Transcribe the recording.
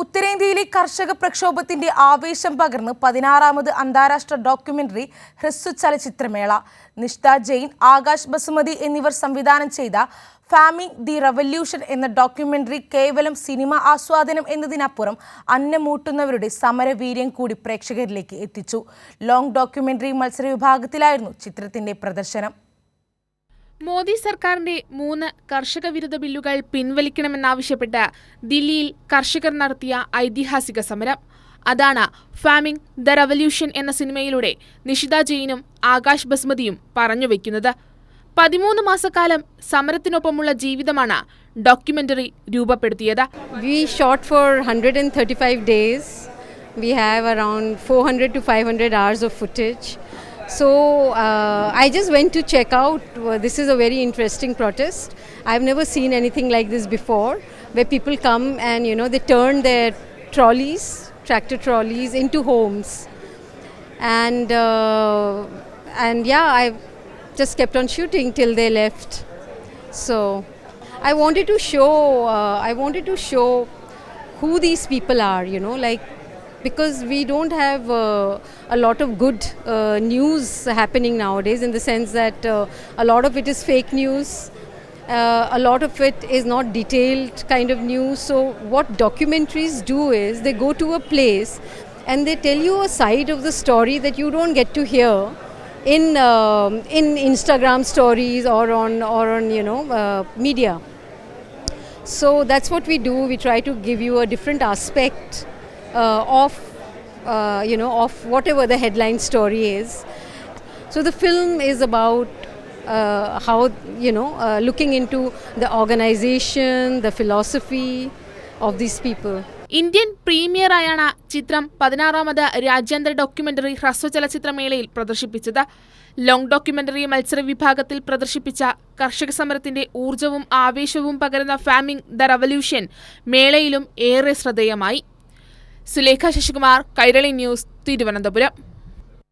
ഉത്തരേന്ത്യയിലെ കർഷക പ്രക്ഷോഭത്തിന്റെ ആവേശം പകർന്ന് പതിനാറാമത് അന്താരാഷ്ട്ര ഡോക്യുമെന്ററി ഹ്രസ്വ ചലച്ചിത്രമേള. നിഷ്ത ജെയിൻ ആകാശ് ബസുമതി എന്നിവർ സംവിധാനം ചെയ്ത ഫാമിംഗ് ദി റവല്യൂഷൻ എന്ന ഡോക്യുമെന്ററി കേവലം സിനിമ ആസ്വാദനം എന്നതിനപ്പുറം അന്നമൂട്ടുന്നവരുടെ സമരവീര്യം കൂടി പ്രേക്ഷകരിലേക്ക് എത്തിച്ചു. ലോങ് ഡോക്യുമെന്ററി മത്സര വിഭാഗത്തിലായിരുന്നു ചിത്രത്തിന്റെ പ്രദർശനം. മോദി സർക്കാരിന്റെ മൂന്ന് കർഷക വിരുദ്ധ ബില്ലുകൾ പിൻവലിക്കണമെന്നാവശ്യപ്പെട്ട് ദില്ലിയിൽ കർഷകർ നടത്തിയ ഐതിഹാസിക സമരം. അതാണ് ഫാമിംഗ് ദ റവല്യൂഷൻ എന്ന സിനിമയിലൂടെ നിഷിത ജെയിനും ആകാശ് ബസ്മതിയും പറഞ്ഞുവെക്കുന്നത്. പതിമൂന്ന് മാസക്കാലം സമരത്തിനൊപ്പമുള്ള ജീവിതമാണ് ഡോക്യുമെന്ററി രൂപപ്പെടുത്തിയത്. We shot for 135 have around four hundred 400 five 500 hours of footage. So uh, I just went to check out. uh, This is a very interesting protest. I've never seen anything like this before, where people come and you know they turn their trolleys, tractor trolleys, into homes, and uh, and yeah, I just kept on shooting till they left. So I wanted to show uh, I wanted to show who these people are, you know, like because we don't have uh, a lot of good uh, news happening nowadays in the sense that uh, a lot of it is fake news. Uh, a lot of it is not detailed kind of news. So, what documentaries do is they go to a place and they tell you a side of the story that you don't get to hear in um in Instagram stories or on or on you know uh, media. So that's what we do. We try to give you a different aspect uh, of uh, you know of whatever the headline story is. So the film is about uh, how you know uh, looking into the organization, the philosophy of these people. Indian പ്രീമിയറായാണ് ചിത്രം പതിനാറാമത് രാജ്യാന്തര documentary ഹ്രസ്വ ചലച്ചിത്രമേളയിൽ പ്രദർശിപ്പിച്ചത് long documentary മത്സര വിഭാഗത്തിൽ പ്രദർശിപ്പിച്ച കർഷക സമരത്തിന്റെ ഊർജവും ആവേശവും പകരുന്ന ഫാമിംഗ് ദ റവല്യൂഷൻ മേളയിലും ഏറെ ശ്രദ്ധേയമായി സുലേഖ ശശികുമാർ കൈരളി ന്യൂസ് തിരുവനന്തപുരം.